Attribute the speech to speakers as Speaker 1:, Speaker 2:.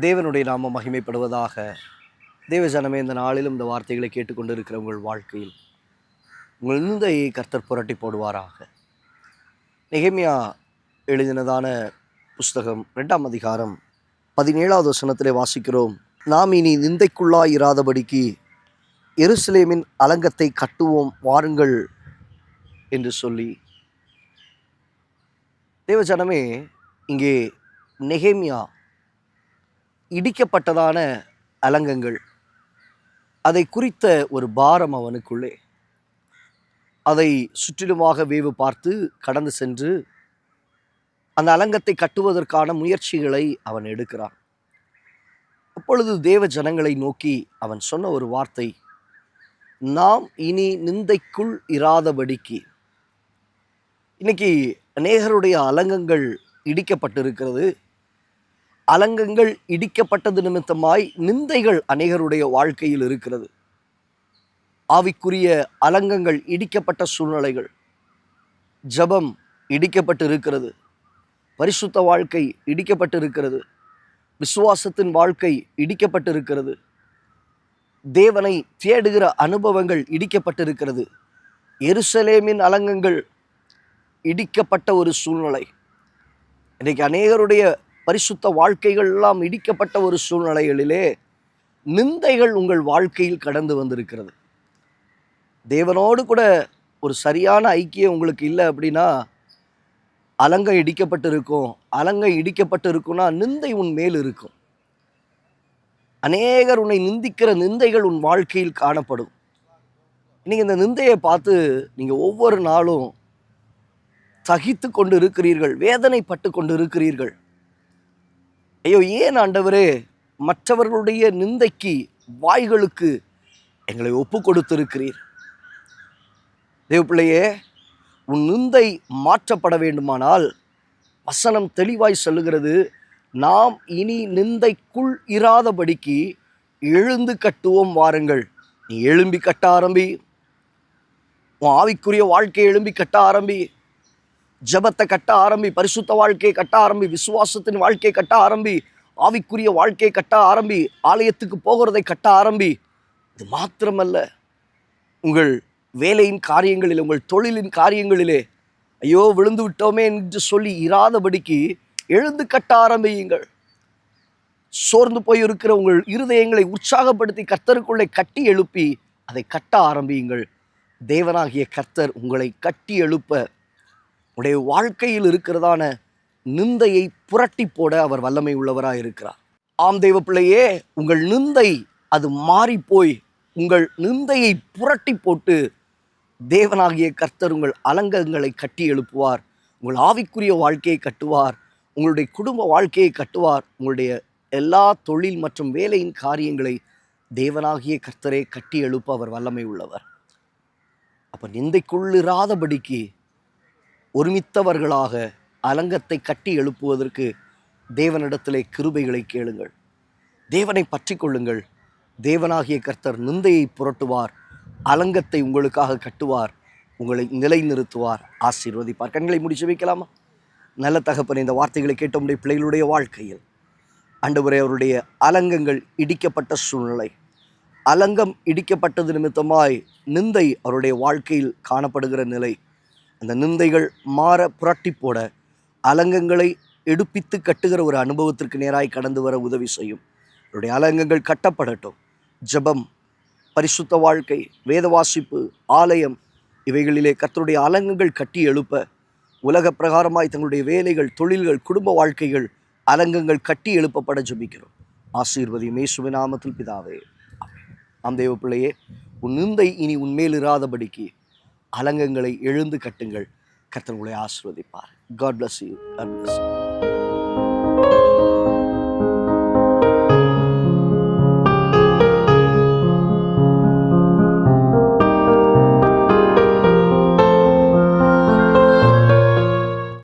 Speaker 1: தேவனுடைய நாமம் மகிமைப்படுவதாக தேவஜனமே இந்த நாளிலும் இந்த வார்த்தைகளை கேட்டுக்கொண்டிருக்கிற உங்கள் வாழ்க்கையில். உங்கள் நிந்தையை கர்த்தர் புரட்டி போடுவாராக. நெகேமியா எழுதினதான புஸ்தகம் ரெண்டாம் அதிகாரம் பதினேழாவது வசனத்திலே வாசிக்கிறோம் நாம் இனி நிந்தைக்குள்ளாய் இராதபடிக்கு எருசலேமின் அலங்கத்தை கட்டுவோம் வாருங்கள் என்று சொல்லி. தேவஜனமே இங்கே நெகேமியா இடிக்கப்பட்டதான அலங்கங்கள். அதை குறித்த ஒரு பாரம் அவனுக்குள்ளே. அதை சுற்றிலுமாக வேவு பார்த்து கடந்து சென்று அந்த அலங்கத்தை கட்டுவதற்கான முயற்சிகளை அவன் எடுக்கிறான். அப்பொழுது தேவ ஜனங்களை நோக்கி அவன் சொன்ன ஒரு வார்த்தை நாம் இனி நிந்தைக்குள் இராதபடிக்கு. இன்னைக்கு அநேகருடைய அலங்கங்கள் இடிக்கப்பட்டிருக்கிறது. அலங்கங்கள் இடிக்கப்பட்டது நிமித்தமாய் நிந்தைகள் அநேகருடைய வாழ்க்கையில் இருக்கிறது. ஆவிக்குரிய அலங்கங்கள் இடிக்கப்பட்ட சூழ்நிலைகள் ஜபம் இடிக்கப்பட்டு இருக்கிறது பரிசுத்த வாழ்க்கை இடிக்கப்பட்டு இருக்கிறது விசுவாசத்தின் வாழ்க்கை இடிக்கப்பட்டு இருக்கிறது தேவனை தேடுகிற அனுபவங்கள் இடிக்கப்பட்டிருக்கிறது. எருசலேமின் அலங்கங்கள் இடிக்கப்பட்ட ஒரு சூழ்நிலை. இன்றைக்கு அநேகருடைய பரிசுத்த வாழ்க்கைகள் எல்லாம் இடிக்கப்பட்ட ஒரு சூழ்நிலைகளிலே நிந்தைகள் உங்கள் வாழ்க்கையில் கடந்து வந்திருக்கிறது. தேவனோடு கூட ஒரு சரியான ஐக்கியம் உங்களுக்கு இல்லை அப்படின்னா அலங்கை இடிக்கப்பட்டு இருக்கும் அலங்கை இடிக்கப்பட்டு இருக்கும்னா நிந்தை உன் மேல் இருக்கும். அநேகர் உன்னை நிந்திக்கிற நிந்தைகள் உன் வாழ்க்கையில் காணப்படும். நீங்கள் இந்த நிந்தையை பார்த்து நீங்கள் ஒவ்வொரு நாளும் சகித்து கொண்டு இருக்கிறீர்கள் வேதனைப்பட்டு கொண்டு இருக்கிறீர்கள் ஐயோ ஏன் ஆண்டவரே? மற்றவர்களுடைய நிந்தைக்கு வாய்களுக்கு எங்களை ஒப்பு கொடுத்திருக்கிறீர் தேவப்பிள்ளையே உன் நிந்தை மாற்றப்பட வேண்டுமானால் வசனம் தெளிவாய் சொல்லுகிறது. நாம் இனி நிந்தைக்குள் இராதபடிக்கு எழுந்து கட்டுவோம் வாருங்கள். நீ எழும்பி கட்ட ஆரம்பி. உன் ஆவிக்குரிய வாழ்க்கையை எழும்பி கட்ட ஆரம்பி. ஜபத்தை கட்ட ஆரம்பி பரிசுத்த வாழ்க்கையை கட்ட ஆரம்பி விசுவாசத்தின் வாழ்க்கையை கட்ட ஆரம்பி ஆவிக்குரிய வாழ்க்கையை கட்ட ஆரம்பி ஆலயத்துக்கு போகிறதை கட்ட ஆரம்பி. இது மாத்திரமல்ல. உங்கள் வேலையின் காரியங்களில் உங்கள் தொழிலின் காரியங்களிலே ஐயோ விழுந்து விட்டோமே என்று சொல்லி இராதபடிக்கு எழுந்து கட்ட ஆரம்பியுங்கள். சோர்ந்து போய் இருக்கிற உங்கள் இருதயங்களை உற்சாகப்படுத்தி கர்த்தருக்குள்ளே கட்டி எழுப்பி அதை கட்ட ஆரம்பியுங்கள். தேவனாகிய கர்த்தர் உங்களை கட்டி எழுப்ப உடைய வாழ்க்கையில் இருக்கிறதான நிந்தையை புரட்டி போட அவர் வல்லமை உள்ளவராக இருக்கிறார். ஆம் தெய்வ பிள்ளையே உங்கள் நிந்தை அது மாறி போய் உங்கள் நிந்தையை புரட்டி போட்டு தேவனாகிய கர்த்தர் உங்கள் அலங்கங்களை கட்டி எழுப்புவார். உங்கள் ஆவிக்குரிய வாழ்க்கையை கட்டுவார். உங்களுடைய குடும்ப வாழ்க்கையை கட்டுவார். உங்களுடைய எல்லா தொழில் மற்றும் வேலையின் காரியங்களை தேவனாகிய கர்த்தரே கட்டி எழுப்ப அவர் வல்லமை உள்ளவர். அப்போ நிந்தைக்குள்ளிராதபடிக்கு ஒருமித்தவர்களாக அலங்கத்தை கட்டி எழுப்புவதற்கு தேவனிடத்திலே கிருபைகளை கேளுங்கள். தேவனை பற்றி கொள்ளுங்கள். தேவனாகிய கர்த்தர் நிந்தையை புரட்டுவார். அலங்கத்தை உங்களுக்காக கட்டுவார். உங்களை நிலைநிறுத்துவார். ஆசீர்வதிப்பார். கண்களை முடிச்சு வைக்கலாமா நல்ல தகப்பன் இந்த வார்த்தைகளை கேட்ட உடைய பிள்ளைகளுடைய வாழ்க்கையில் ஆண்டவரே அவருடைய அலங்கங்கள் இடிக்கப்பட்ட சூழ்நிலை. அலங்கம் இடிக்கப்பட்டது நிமித்தமாய் நிந்தை அவருடைய வாழ்க்கையில் காணப்படுகிற நிலை. அந்த நிந்தைகள் மாற புரட்டி போட அலங்கங்களை எடுப்பித்து கட்டுகிற ஒரு அனுபவத்திற்கு நேராய் கடந்து வர உதவி செய்யும். அவருடைய அலங்கங்கள் கட்டப்படட்டும். ஜெபம் பரிசுத்த வாழ்க்கை வேத வாசிப்பு ஆலயம் இவைகளிலே கத்தருடைய அலங்கங்கள் கட்டி எழுப்ப உலக பிரகாரமாய் தங்களுடைய வேலைகள் தொழில்கள் குடும்ப வாழ்க்கைகள் அலங்கங்கள் கட்டி எழுப்பப்பட ஜெபிக்கிறோம். ஆசீர்வதி மேசுவின் நாமத்தில் பிதாவே. அந்த ஆம் தேவ பிள்ளையே உன் நிந்தை இனி உன்மேல் இராதபடிக்கு அலங்கங்களை எழுந்து கட்டுங்கள். கர்த்தர் உங்களை ஆசிர்வதிப்பார். God bless you God bless you